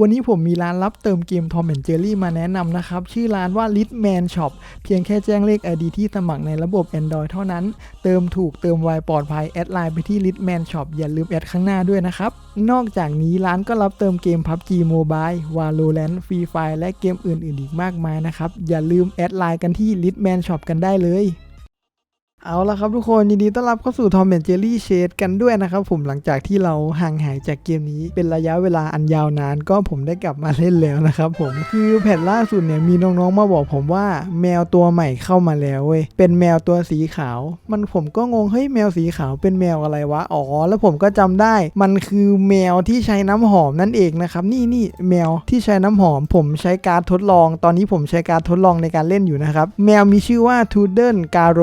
วันนี้ผมมีร้านรับเติมเกม Tom and Jerry มาแนะนำนะครับ ชื่อร้านว่า Litman Shop เพียงแค่แจ้งเลข ID ที่สมัครในระบบ Android เท่านั้น เติมถูกเติมไวปลอดภัย แอดไลน์ไปที่ Litman Shop อย่าลืมแอดข้างหน้าด้วยนะครับ นอกจากนี้ร้านก็รับเติมเกม PUBG Mobile Valorant Free Fire และเกมอื่น ๆ อีกมากมายนะครับ อย่าลืมแอดไลน์กันที่ Litman Shop กันได้เลย เอาละครับทุกคนยินดีต้อนรับเข้าสู่ Tom and Jerry Shade กันด้วยนะครับผมหลังจากที่เราห่างหายจากเกมนี้ เป็นระยะเวลาอันยาวนาน ก็ผมได้กลับมาเล่นแล้วนะครับผมคือแผ่นล่าสุดเนี่ยมีน้องๆมาบอกผมว่าแมวตัวใหม่เข้ามาแล้วเว้ยเป็นแมวตัวสีขาว มันผมก็งงเฮ้ยแมวสีขาวเป็นแมวอะไรวะอ๋อแล้วผมก็จำได้ มันคือแมวที่ใช้น้ำหอมนั่นเองนะครับนี่นี่แมวที่ใช้น้ำหอม ผมใช้การทดลอง ตอนนี้ผมใช้การทดลองในการเล่นอยู่นะครับแมวมีชื่อว่าทูเดิลกาโร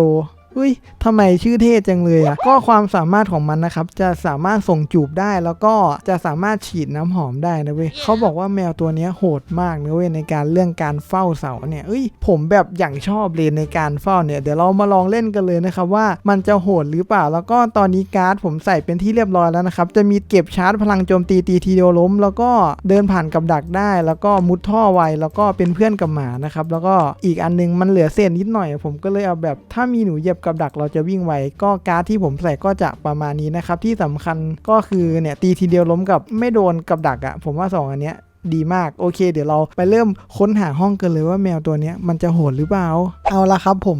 อุ้ยทำไมชื่อเท่จังเลยอะ ก็ความสามารถของมันนะครับ จะสามารถส่งจูบได้แล้วก็จะสามารถฉีดน้ำหอมได้นะเว้ย เขาบอกว่าแมวตัวเนี้ยโหดมากนะเว้ยในการเรื่องการเฝ้าเสาเนี่ยเอ้ย ผมแบบอย่างชอบเลยในการเฝ้าเนี่ย เดี๋ยวเรามาลองเล่นกันเลยนะครับว่ามันจะโหดหรือเปล่า แล้วก็ตอนนี้การ์ดผมใส่เป็นที่เรียบร้อยแล้วนะครับ จะมีเก็บชาร์จพลังโจมตีตีทีเดียวล้ม แล้วก็เดินผ่านกับดักได้ แล้วก็มุดท่อไวแล้วก็เป็นเพื่อนกับหมานะครับ แล้วก็อีกอันนึงมันเหลือเศษนิดหน่อย ผมก็เลยเอาแบบถ้ามีหนูเหยียบกับดักเราจะวิ่งไวก็การ์ดที่ผมใส่ก็จะประมาณนี้นะครับที่สำคัญก็คือเนี่ยตีทีเดียวล้มกับไม่โดนกับดักอะผมว่าสองอันเนี้ย ดีมาก โอเค เดี๋ยวเราไปเริ่มค้นหาห้องกันเลยว่าแมวตัวเนี้ยมันจะโหดหรือเปล่า เอาละครับผม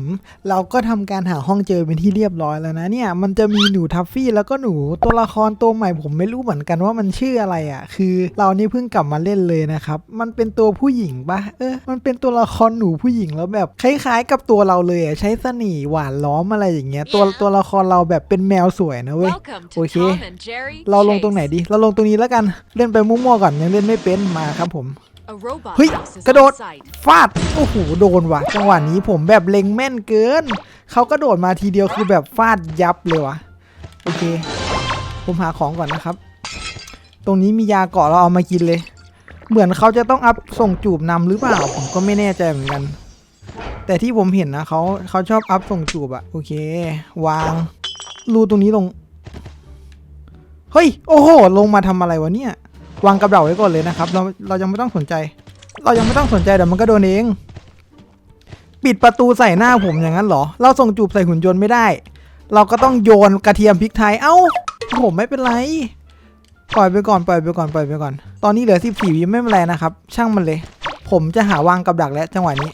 เราก็ทำการหาห้องเจอเป็นที่เรียบร้อยแล้วนะเนี่ย มันจะมีหนูทัฟฟี่แล้วก็หนูตัวละครตัวใหม่ผมไม่รู้เหมือนกันว่ามันชื่ออะไรอะ่ะ คือเรานี่เพิ่งกลับมาเล่นเลยนะครับ มันเป็นตัวผู้หญิงปะเออ มันเป็นตัวละครหนูผู้หญิงแล้วแบบคล้ายๆ กับตัวเราเลยอะใช้เสน่ห์หวานล้อมอะไรอย่างเงี้ย ตัวตัวละครเราแบบเป็นแมวสวยนะเว้ย Welcome to Okay. Tom and Jerry เราลงตรงไหน Chase. ดี เราลงตรงนี้แล้วกัน เล่นไปมั่วๆก่อนยังเล่นไม่เป็นมาครับผม A robot เฮ้ย house is กระโดด on site. ฟาดโอ้โหโดนว่ะ จังหวะนี้ผมแบบเล็งแม่นเกินเขากระโดดมาทีเดียวคือแบบฟาดยับเลยว่ะโอเค ผมหาของก่อนนะครับ ตรงนี้มียาเกาะเราเอามากินเลย เหมือนเขาจะต้องอัพส่งจูบนำหรือเปล่าผมก็ไม่แน่ใจเหมือนกัน แต่ที่ผมเห็นนะเขาเขาชอบอัพส่งจูบอะโอเค วางรูตรงนี้ลงเฮ้ย โอ้โห ลงมาทำอะไรวะเนี่ย วางกระเป๋าไว้ก่อนเลยนะครับ เราเรายังไม่ต้องสนใจ เรายังไม่ต้องสนใจเดี๋ยวมันก็โดนเอง ปิดประตูใส่หน้าผมอย่างนั้นเหรอ เราส่งจูบใส่หุ่นยนต์ไม่ได้ เราก็ต้องโยนกระเทียมพริกไทย เอ้า ผมไม่เป็นไร ปล่อยไปก่อน ปล่อยไปก่อน ปล่อยไปก่อน ตอนนี้เหลือ 14วิไม่เป็นไรนะครับ ช่างมันเลย ผมจะหาวางกับดักแล้วจังหวะนี้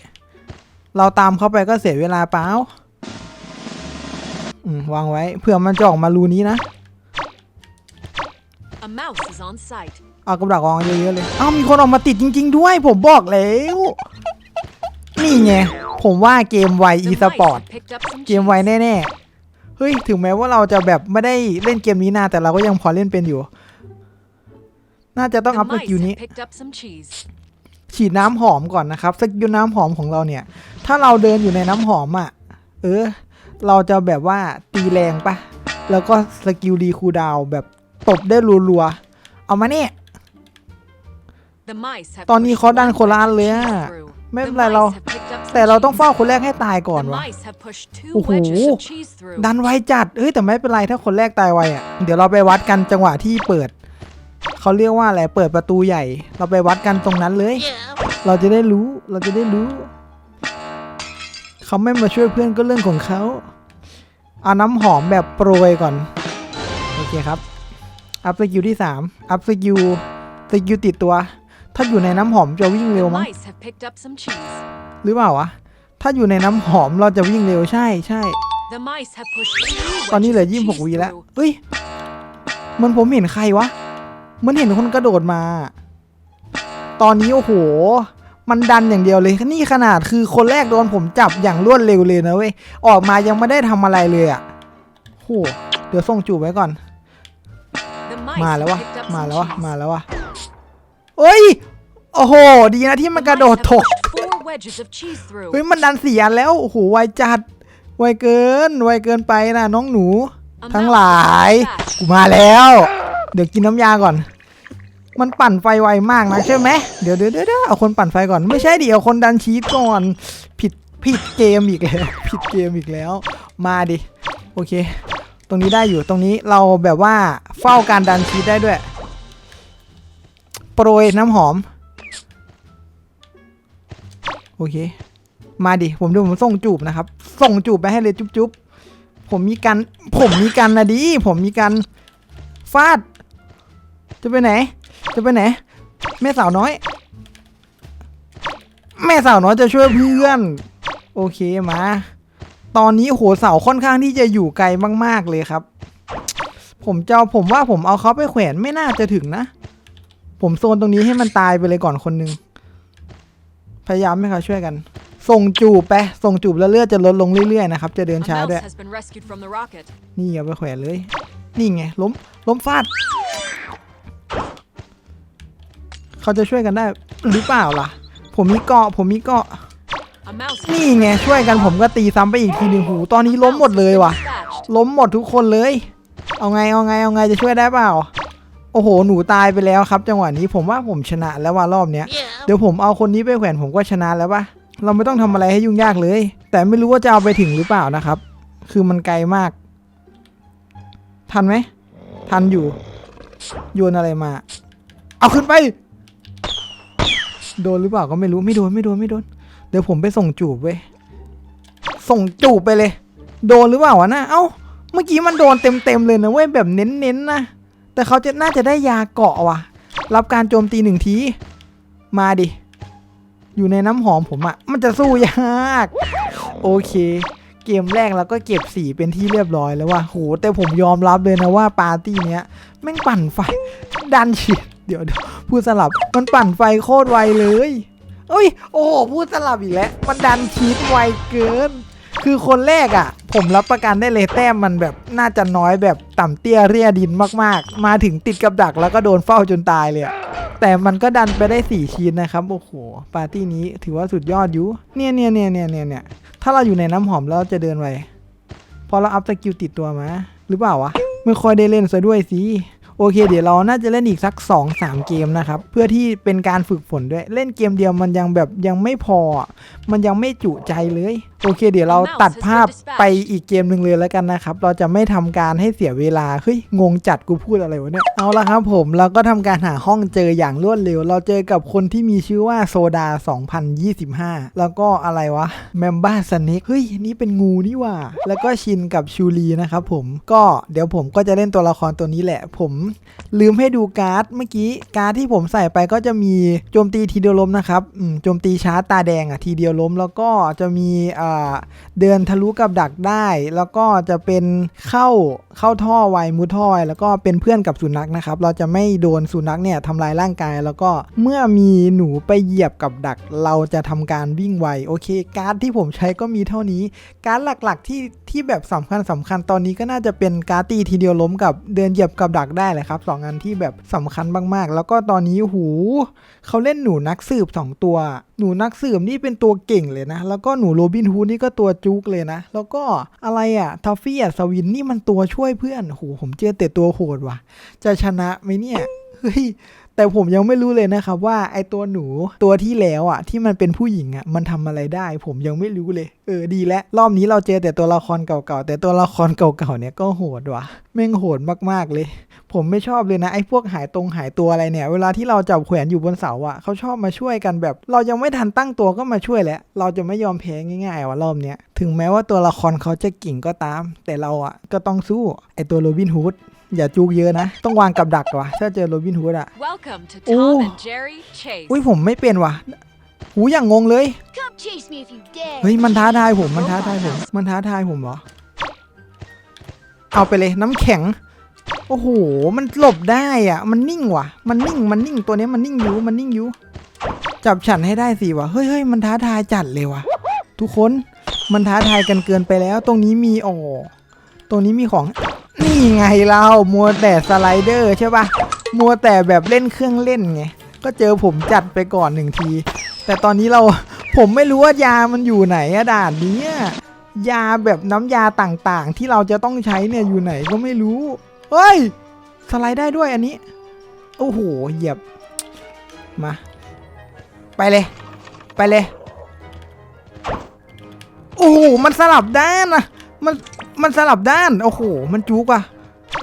เราตามเข้าไปก็เสียเวลาเปล่าอืมวางไว้เผื่อมันจะออกมารูนี้นะ A mouse is on site. เอากับดักวางเยอะๆเลย เอ้ามีคนออกมาติดจริง ๆ ด้วย ผมบอกแล้ว นี่ไง ผมว่าเกมไว The อี mice สปอร์ต have picked up some เกมไว cheese. แน่ๆ เฮ้ย ถึงแม้ว่าเราจะแบบไม่ได้เล่นเกมนี้นานแต่เราก็ยังพอเล่นเป็นอยู่ น่าจะต้อง The อัพส mice กิลนี้ have picked up some cheese. ฉีดน้ำหอมก่อนนะครับสกิลน้ำหอมของเราเนี่ย ถ้าเราเดินอยู่ในน้ำหอมอะ เออ เราจะแบบว่าตีแรงปะ แล้วก็สกิลดีคูลดาวน์แบบตบได้รัวๆ เอามาเนี่ย The mice have ตอนนี้ pushed เขาดัน one คนละอัน wedge of เลยอะ cheese through. ไม่ The เป็นไรเรา mice have picked up some แต่เราต้อง cheese. เฝ้าคนแรกให้ตายก่อน The วะ mice have pushed two โอ้โห wedges of cheese through. ดันไวจัดเอ้ยแต่ไม่เป็นไรถ้าคนแรกตายไวอะเดี๋ยวเราไปวัดกันจังหวะที่เปิดเขาเรียกว่าอะไรเปิดประตูใหญ่ เราไปวัดกันตรงนั้นเลย เราจะได้รู้เราจะได้รู้เขาไม่มาช่วยเพื่อนก็เรื่องของเขาเอาน้ำหอมแบบโปรยก่อนโอเคครับอัพสกิลที่3อัพสกิลสกิลติดตัว ถ้าอยู่ในน้ำหอมจะวิ่งเร็ว The มั้ง mice have picked up some cheese. หรือเปล่าวะ ถ้าอยู่ในน้ำหอมเราจะวิ่งเร็วใช่ใช่ The mice have pushed two ตอนนี้ wedges เหลือ of ยี่สิบหก cheese วีแล้ว through. เอ้ย มันผมเห็นใครวะ มันเห็นคนกระโดดมา ตอนนี้โอ้โห มันดันอย่างเดียวเลย นี่ขนาดคือคนแรกโดนผมจับอย่างรวดเร็วเลยนะเว้ย ออกมายังไม่ได้ทำอะไรเลยอะ่ะโห เดี๋ยวส่งจูบไว้ก่อน The mice มาแล้ว have วะ picked up มา some แล้ววะ cheese. มาแล้ววะ เอ้ย โอ้โห ดีนะที่มัน The กระโดด mice have ถก pushed four wedges of cheese through. เฮ้ย มันดันสี่อันแล้ว โอ้โห ไวจัด ไวเกิน ไวเกินไปนะน้องหนู A ทั้ง mouse หลาย is on site. กูมาแล้ว เดี๋ยวกินน้ำยาก่อน มันปั่นไฟไวมากนะใช่ไหมเดี๋ยวเดี๋ยวเดี๋ยวเดี๋ยวเอาคนปั่นไฟก่อน ไม่ใช่ดิเอาคนดันชีสก่อน ผิด ผิดเกมอีกแล้ว ผิดเกมอีกแล้ว มาดิ โอเค ตรงนี้ได้อยู่ ตรงนี้เราแบบว่าเฝ้าการดันชีสได้ด้วย โปรยน้ำหอม โอเค มาดิ ผมดูผมส่งจูบนะครับ ส่งจูบไปให้เลยจุ๊บๆผมมีกันผมมีกันนะดิ ผมมีกันฟาด จะไปไหน จะไปไหน แม่สาวน้อย แม่สาวน้อยจะช่วยเพื่อน โอเคมา ตอนนี้โหเสาค่อนข้างที่จะอยู่ไกลมาก ๆ เลยครับ ผมจะผมว่าผมเอาเขาไปแขวนไม่น่าจะถึงนะ ผมโซนตรงนี้ให้มันตายไปเลยก่อนคนหนึ่งพยายามให้เขาช่วยกัน ส่งจูบไป ส่งจูบแล้วเลือดจะลดลงเรื่อยๆนะครับ จะเดินช้าด้วย นี่เอาไปแขวนเลย นี่ไง ล้ม ล้มฟาด เขาจะช่วยกันได้หรือเปล่าล่ะ ผมมีเกาะ ผมมีเกาะ นี่ไง ช่วยกันผมก็ตีซ้ำไปอีกทีหนึ่งหู ตอนนี้ล้มหมดเลยว่ะ ล้มหมดทุกคนเลย เอาไง เอาไง เอาไง จะช่วยได้เปล่า โอ้โห หนูตายไปแล้วครับ จังหวะนี้ผมว่าผมชนะแล้วว่ารอบเนี้ย เดี๋ยวผมเอาคนนี้ไปแขวนผมก็ชนะแล้วปะเราไม่ต้องทำอะไรให้ยุ่งยากเลย แต่ไม่รู้ว่าจะเอาไปถึงหรือเปล่านะครับ คือมันไกลมาก ทันไหม ทันอยู่ โยนอะไรมา เอาขึ้นไป โดนหรือเปล่าก็ไม่รู้ ไม่โดน ไม่โดน ไม่โดน เดี๋ยวผมไปส่งจูบเว้ย ส่งจูบไปเลย โดนหรือเปล่าวะนะ เอ้า เมื่อกี้มันโดนเต็มๆเลยนะเว้ย แบบเน้นๆนะ แต่เขาจะน่าจะได้ยาเกาะว่ะ รับการโจมตีหนึ่งที มาดิ อยู่ในน้ำหอมผมอะ่ะมันจะสู้ยาก โอเค เกมแรกเราก็เก็บสีเป็นที่เรียบร้อยแล้วว่ะโหแต่ผมยอมรับเลยนะว่าปาร์ตี้เนี้ยแม่งปั่นไฟ ดันฉีดเดี๋ยวเดี๋ยวพูดสลับมันปั่นไฟโคตรไวเลยเอ้ย โอ้โหพูดสลับอีกแล้ว มันดันชีตไวเกิน คือคนแรกอะ่ะ ผมรับประกันได้เลยแต้มมันแบบน่าจะน้อยแบบต่ำเตี้ยเรียดินมากๆ มาถึงติดกับดักแล้วก็โดนเฝ้าจนตายเลยอะแต่มันก็ดันไปได้ 4 ชิ้นนะครับ โอ้โห ปาร์ตี้นี้ถือว่าสุดยอดอยู่ เนี่ยเนี่ยเนี่ยเนี่ยเนี่ยเนี่ยถ้าเราอยู่ในน้ำหอมแล้วจะเดินไวพอเราอัพสกิลติดตัวมา หรือเปล่าวะ ไม่ค่อยได้เล่นซะด้วยสิโอเค เดี๋ยวเราน่าจะเล่นอีกสัก 2-3 เกมนะครับ เพื่อที่เป็นการฝึกฝนด้วย เล่นเกมเดียวมันยังแบบยังไม่พอ มันยังไม่จุใจเลยโอเค เดี๋ยวเราตัดภาพไปอีกเกมหนึ่งเลยแล้วกันนะครับ เราจะไม่ทำการให้เสียเวลา เฮ้ย งงจัดกูพูดอะไรวะเนี่ย เอาละครับผมเราก็ทำการหาห้องเจออย่างรวดเร็ว เราเจอกับคนที่มีชื่อว่าโซดา 2025 แล้วก็อะไรวะแมมบ้าสเน็กเฮ้ย นี่เป็นงูนี่หว่า แล้วก็ชินกับชูรีนะครับผมก็เดี๋ยวผมก็จะเล่นตัวละครตัวนี้แหละ ผมลืมให้ดูการ์ดเมื่อกี้การ์ดที่ผมใส่ไปก็จะมีโจมตีทีเดียวล้มนะครับอืมโจมตีชาร์จตาแดงอะทีเดียวล้มแล้วก็จะมีอ่าเดินทะลุกับดักได้ แล้วก็จะเป็นเข้าเข้าท่อไวมุดท่อไวแล้วก็เป็นเพื่อนกับสุนัขนะครับ เราจะไม่โดนสุนัขเนี่ยทำลายร่างกาย แล้วก็เมื่อมีหนูไปเหยียบกับดัก เราจะทำการวิ่งไวโอเค การ์ดที่ผมใช้ก็มีเท่านี้ การดหลักๆที่ที่แบบสำคัญสำคัญตอนนี้ก็น่าจะเป็นการดตีทีเดียวล้มกับเดินเหยียบกับดักได้แหละครับสองอันที่แบบสำคัญมากๆ แล้วก็ตอนนี้หูเขาเล่นหนูนักสืบสองตัว หนูนักสืบนี่เป็นตัวเก่งเลยนะ แล้วก็หนูโรบินฮูดนี่ก็ตัวจุกเลยนะ แล้วก็อะไรอะทัฟฟี่อะสวินนี่มันตัวช่วยเพื่อนโหผมเจอแต่ตัวโหดว่ะ จะชนะไหมเนี่ยเฮ้ยแต่ผมยังไม่รู้เลยนะครับว่าไอตัวหนูตัวที่แล้วอะ ที่มันเป็นผู้หญิงอะมันทำอะไรได้ ผมยังไม่รู้เลย เออดีแล้วรอบนี้เราเจอแต่ตัวละครเก่าๆแต่ตัวละครเก่าๆเนี่ยก็โหดว่ะแม่งโหดมากๆเลย ผมไม่ชอบเลยนะไอ้พวกหายตรงหายตัวอะไรเนี่ย เวลาที่เราจับแขวนอยู่บนเสาอะเขาชอบมาช่วยกันแบบ เรายังไม่ทันตั้งตัวก็มาช่วยแล้ว เราจะไม่ยอมแพ้ง่ายๆว่ะรอบเนี้ยถึงแม้ว่าตัวละครเขาจะเก่งก็ตาม แต่เราอะก็ต้องสู้ไอตัวโรบินฮูดอย่าจูกเยอะนะ ต้องวางกับดักว่ะถ้าเจอโรบินฮูดอะ Welcome to Ooh. Tom and Jerry Chase. อุ้ยผมไม่เป็นว่ะหูอย่างงงเลย Come chase me if you dare. เฮ้ยมันท้าทายผมมันท้าทายผมมันท้าทายผมเหรอเอาไปเลยน้ำแข็ง โอ้โห มันหลบได้อะ มันนิ่งว่ะ มันนิ่ง มันนิ่ง ตัวนี้มันนิ่งอยู่ มันนิ่งอยู่ จับฉันให้ได้สิวะเฮ้ยเฮ้ยมันท้าทายจัดเลยว่ะ ทุกคน มันท้าทายกันเกินไปแล้ว ตรงนี้มีอ๋อตรงนี้มีของ นี่ไงเรามัวแต่สไลเดอร์ใช่ปะมัวแต่แบบเล่นเครื่องเล่นไง ก็เจอผมจัดไปก่อนหนึ่งที แต่ตอนนี้เรา ผมไม่รู้ว่ายามันอยู่ไหนอะด่านเนี้ยยาแบบน้ำยาต่างๆ ที่เราจะต้องใช้เนี่ยอยู่ไหนก็ไม่รู้ เฮ้ย สไลด์ได้ด้วยอันนี้ โอ้โห เหยียบ มา ไปเลย ไปเลย โอ้โห มันสลับด้านอะมัน มันสลับด้าน โอ้โห มันจุกอะ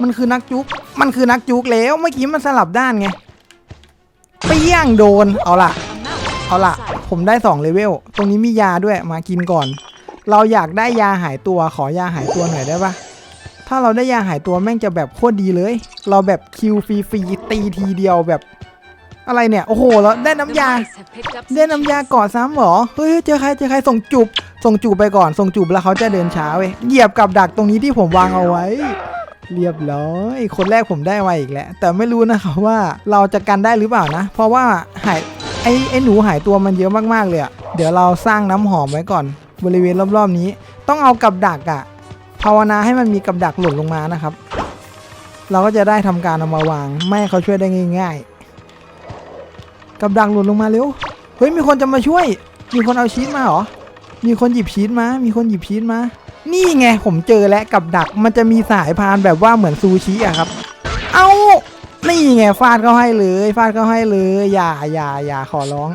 มันคือนักจุก มันคือนักจุกแล้ว เมื่อกี้มันสลับด้านไงไปปี้ยงโดน เอาล่ะ เอาล่ะ ผมได้2เลเวล ตรงนี้มียาด้วย มากินก่อน เราอยากได้ยาหายตัว ขอยาหายตัวหน่อยได้ปะ ถ้าเราได้ยาหายตัวแม่งจะแบบโคตรดีเลย เราแบบคิวฟรีฟรีๆตีทีเดียวแบบอะไรเนี่ย โอ้โห แล้วได้ The น้ำยา mice have picked up ได้ some น้ำยา cheese. เกาะซ้ำเหรอ เฮ้ย เจอใคร เจอใคร ส่งจูบ ส่งจูบไปก่อน ส่งจูบแล้วเขาจะเดินช้าเว้ย เหยียบกับดักตรงนี้ที่ผมวางเอาไว้ เรียบร้อย คนแรกผมได้ไวอีกแล้ว แต่ไม่รู้นะครับว่าเราจะกันได้หรือเปล่านะ เพราะว่าหาย ไอ้ไอ้หนูหายตัวมันเยอะมากๆเลยอะเดี๋ยวเราสร้างน้ำหอมไว้ก่อน บริเวณรอบๆนี้ ต้องเอากับดักอะ ภาวนาให้มันมีกับดักหล่นลงมานะครับ เราก็จะได้ทำการเอามาวาง ไม่ให้เขาช่วยได้ง่าย ๆ กับดักหล่นลงมาเร็ว เฮ้ยมีคนจะมาช่วย มีคนเอาชีสมาเหรอ มีคนหยิบชีสมา มีคนหยิบชีสมา นี่ไงผมเจอแล้วกับดักมันจะมีสายพานแบบว่าเหมือนซูชิอะครับ เอานี่ไงฟาดเขาให้เลย ฟาดเขาให้เลย อย่าอย่าอย่าขอร้อง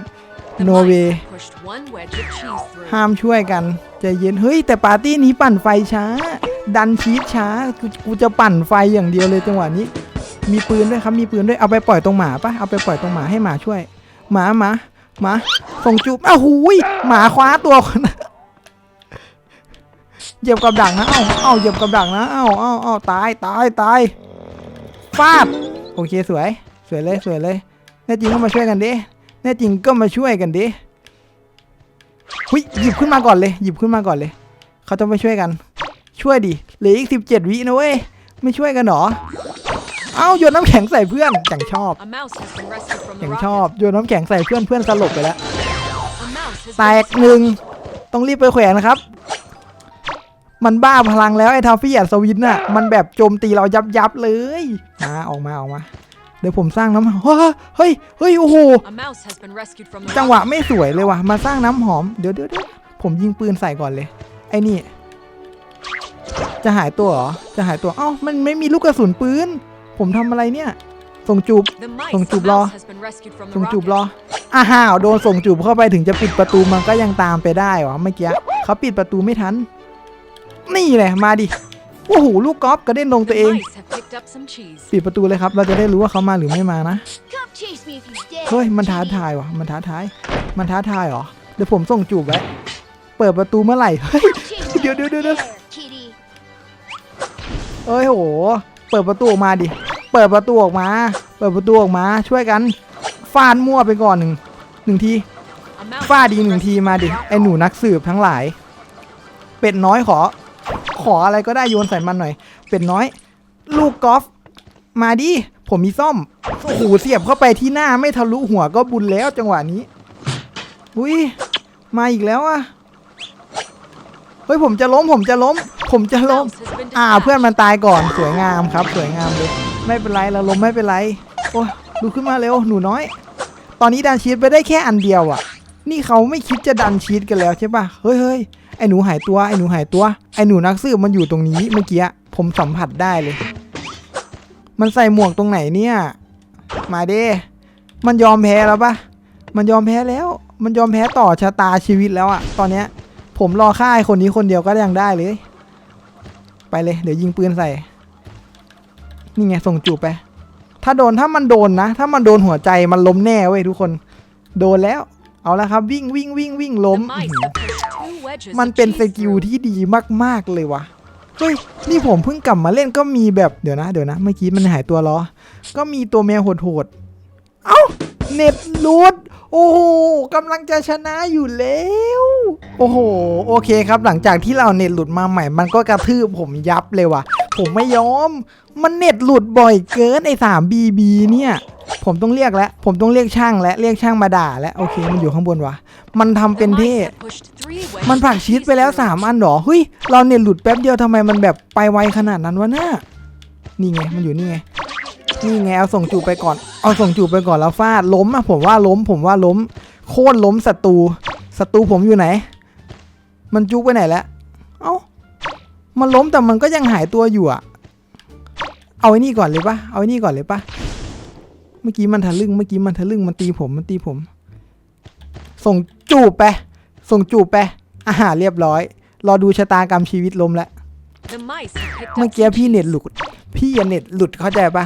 โน mice เว have pushed one wedge of cheese through. ห้ามช่วยกันใจเย็น เฮ้ย แต่ปาร์ตี้นี้ปั่นไฟช้า ดันชีสช้ากูกูจะปั่นไฟอย่างเดียวเลยจังหวะนี้ มีปืนด้วยครับ มีปืนด้วย เอาไปปล่อยตรงหมาปะเอาไปปล่อยตรงหมาให้หมาช่วย หมาหมาหมาส่งจูบอ้าวหูย หมาคว้าตัวคนนั้นเหยียบกับดักนะ เอ้าเอ้าเหยียบกับดักนะ เอ้าเอ้าเอ้าตาย ตาย ตาย ฟาด โอเค สวย สวยเลย สวยเลยแน่จริงก็มาช่วยกันดิ แน่จริงก็มาช่วยกันดิหุยหยิบขึ้นมาก่อนเลย หยิบขึ้นมาก่อนเลย เขาจะไม่ช่วยกัน ช่วยดิเหลืออีกสิบเจ็ดวินะเว้ย ไม่ช่วยกันเหรอ เอ้าโยนน้ำแข็งใส่เพื่อนอย่างชอบ A mouse has been rescued from อ the ย่าง rocket. ชอบโยนน้ำแข็งใส่เพื่อนเพื่อนสลบไปแล้ว A mouse has แต been กหนึ่งต้องรีบไปแขวนนะครับ มันบ้าพลังแล้วไอ้ทาฟี่อัศวินน่ะ มันแบบโจมตีเรายับยับๆเลย มาออกมาออกมา เดี๋ยวผมสร้างน้ำเฮ้ยเฮ้ยเฮ้ยโอ้โห A mouse has been rescued from the จังหวะ rocket. ไม่สวยเลยว่ะมาสร้างน้ำหอมเดี๋ยวเดี๋ยวเดี๋ยวผมยิงปืนใส่ก่อนเลย ไอ้นี่ จะหายตัวเหรอจะหายตัวเอ้ามันไม่มีลูกกระสุนปืน ผมทำอะไรเนี่ย ส่งจูบ The mice, ส่ง a จูบรอ mouse has been rescued from the ส่งจูบ rocket. รออ้าวโดนส่งจูบเข้าไปถึงจะปิดประตูมันก็ยังตามไปได้วะเมื่อกี้เขาปิดประตูไม่ทัน นี่แหละมาดิ โอ้โหลูกกอล์ฟกระเด็นลงตัว The เอง mice have picked up some cheese. ปิดประตูเลยครับ เราจะได้รู้ว่าเขามาหรือไม่มานะ Come chase me if you dare. เฮ้ย มันท้า kitty. ทายว่ะ มันท้าทาย มันท้าทายเหรอ เดี๋ยวผมส่งจูบไว้ เปิดประตูเมื่อไหร่ เฮ้ย Chase me if Điệu, điệu, you điệu, điệu. dare, kitty. เอ้ยโห เปิดประตูออกมาดิ เปิดประตูออกมา เปิดประตูออกมา ช่วยกัน ฟาดมั่วไปก่อนหนึ่งหนึ่งที A mouse ฟาด has ดี been หนึ่งที rescued มา from ดิ the ไอ้หนูนักสืบทั้งหลาย เป็ดน้อยขอ ขออะไรก็ได้โยนใส่มันหน่อย เป็ดน้อย ลูกกอล์ฟมาดิ ผมมีซ่อมโอ้โหเสียบเข้าไปที่หน้าไม่ทะลุหัวก็บุญแล้วจังหวะนี้ อุ้ยมาอีกแล้วอะเฮ้ยผมจะล้มผมจะล้ม ผมจะล้ม อ่าเพื่อนมันตายก่อนสวยงามครับ สวยงามเลยไม่เป็นไรเราล้มไม่เป็นไรโอ้ยดูขึ้นมาเร็วหนูน้อย ตอนนี้ดันชีตไปได้แค่อันเดียวอะ นี่เขาไม่คิดจะดันชีตกันแล้วใช่ปะเฮ้ยเฮ้ยไอหนูหายตัวไอหนูหายตัว ไอหนูนักสืบมันอยู่ตรงนี้เมื่อกี้ผมสัมผัสได้เลย มันใส่หมวกตรงไหนเนี่ย มาเด้มันยอมแพ้แล้วปะมันยอมแพ้แล้ว มันยอมแพ้ต่อชะตาชีวิตแล้วอะตอนเนี้ย ผมรอฆ่าไอคนนี้คนเดียวก็ยังได้เลย ไปเลย เดี๋ยวยิงปืนใส่ นี่ไงส่งจูบไป ถ้าโดนถ้ามันโดนนะ ถ้ามันโดนหัวใจมันล้มแน่เว้ยทุกคน โดนแล้ว เอาละครับวิ่งวิ่งวิ่งวิ่งล้ The ม mice have pushed two wedges มัน of เป็น cheese สกิล through. ที่ดีมากๆเลยวะเฮ้ยนี่ผมเพิ่งกลับมาเล่นก็มีแบบเดี๋ยวนะเดี๋ยวนะเมื่อกี้มันหายตัวล้อ ก็มีตัวแมวโหดๆ เอ้าเน็ตรูดโอ้โหกำลังจะชนะอยู่แล้ว โอ้โห โอเคครับ หลังจากที่เราเน็ตหลุดมาใหม่ มันก็กระทืบผมยับเลยว่ะ ผมไม่ยอม มันเน็ตหลุดบ่อยเกินไอ้สามบีบีเนี่ย ผมต้องเรียกแล้ว ผมต้องเรียกช่างและเรียกช่างมาด่าแล้วโอเค มันอยู่ข้างบนวะ มันทำ The เป็นเท่ มันผักชีสไปแล้ว through. 3อันหรอเฮ้ย เราเน็ตหลุดแป๊บเดียวทำไมมันแบบไปไวขนาดนั้นวะน่านี่ไง มันอยู่นี่ไง นี่ไง เอาส่งจูไปก่อน เอาส่งจูไปก่อนแล้วฟาดล้มอะผมว่าล้ม ผมว่าล้ม โค่นล้มศัตรู ศัตรูผมอยู่ไหน มันจุกไปไหนแล้ว เอ้า มันล้มแต่มันก็ยังหายตัวอยู่อะเอาไอ้นี่ก่อนเลยปะเอาไอ้นี่ก่อนเลยปะเมื่อกี้มันทะลึ่ง เมื่อกี้มันทะลึ่ง มันตีผม มันตีผม ส่งจูบไป ส่งจูบไป อาหารเรียบร้อย รอดูชะตากรรมชีวิตล้มแล้ว The mice have picked เมื่อ up กี้ some พี่เน็ต cheese. หลุด พี่อย่าเน็ตหลุดเข้าใจปะ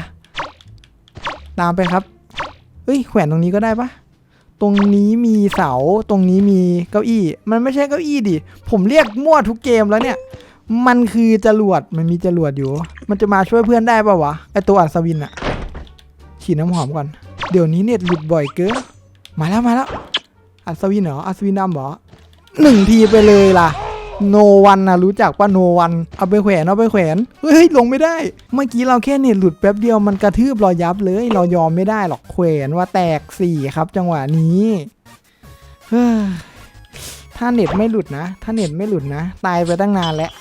ตามไปครับเอ้ย แขวนตรงนี้ก็ได้ปะตรงนี้มีเสา ตรงนี้มีเก้าอี้ มันไม่ใช่เก้าอี้ดิ ผมเรียกมั่วทุกเกมแล้วเนี่ย มันคือจรวดมันมีจรวดอยู่ มันจะมาช่วยเพื่อนได้ปะวะไอตัวอัศวินอะฉีดน้ำหอมก่อน เดี๋ยวนี้เน็ตหลุดบ่อยเกินมาแล้วมาแล้ว อัศวินเหรออัศวินดำเหรอหนึ่งทีไปเลยล่ะ โนวันนะรู้จักป่ะโนวันเอาไปแขวนเอาไปแขวนเฮ้ยลงไม่ได้ เมื่อกี้เราแค่เน็ตหลุดแป๊บเดียวมันกระทืบเรายับเลย เรายอมไม่ได้หรอกแขวนว่าแตกสี่ครับ จังหวะนี้ถ้าเน็ตไม่หลุดนะ ถ้าเน็ตไม่หลุดนะ ตายไปตั้งนานแล้ว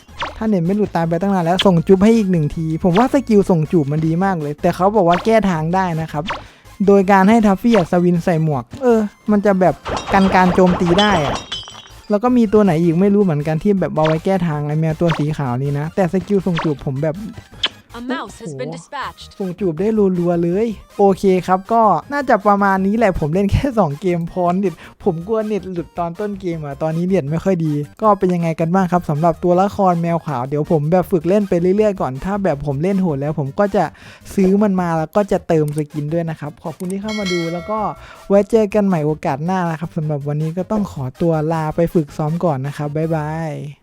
าเน็ตไม่หลุดตายไปตั้งนานแล้วส่งจุบให้อีกหนึ่งที ผมว่าสกิลส่งจูบมันดีมากเลย แต่เขาบอกว่าแก้ทางได้นะครับ โดยการให้ทัฟฟี่อัศวินใส่หมวก เออ มันจะแบบกันการโจมตีได้อะแล้วก็มีตัวไหนอีกไม่รู้เหมือนกันที่แบบเอาไว้แก้ทางไอแมวตัวสีขาวนี้นะ แต่สกิลส่งจูบผมแบบ A mouse has been Oh. dispatched. ส่งจูบได้รัวๆเลย โอเคครับก็น่าจะประมาณนี้แหละผมเล่นแค่ 2 เกมพอเน็ตผมกลัวเน็ตหลุดตอนต้นเกมอะตอนนี้เน็ตไม่ค่อยดี ก็เป็นยังไงกันบ้างครับสำหรับตัวละครแมวขาว เดี๋ยวผมแบบฝึกเล่นไปเรื่อยๆก่อน ถ้าแบบผมเล่นโหดแล้วผมก็จะซื้อมันมาแล้วก็จะเติมสกินด้วยนะครับ ขอบคุณที่เข้ามาดูแล้วก็ไว้เจอกันใหม่โอกาสหน้านะครับสำหรับวันนี้ก็ต้องขอตัวลาไปฝึกซ้อมก่อนนะครับบ๊ายบาย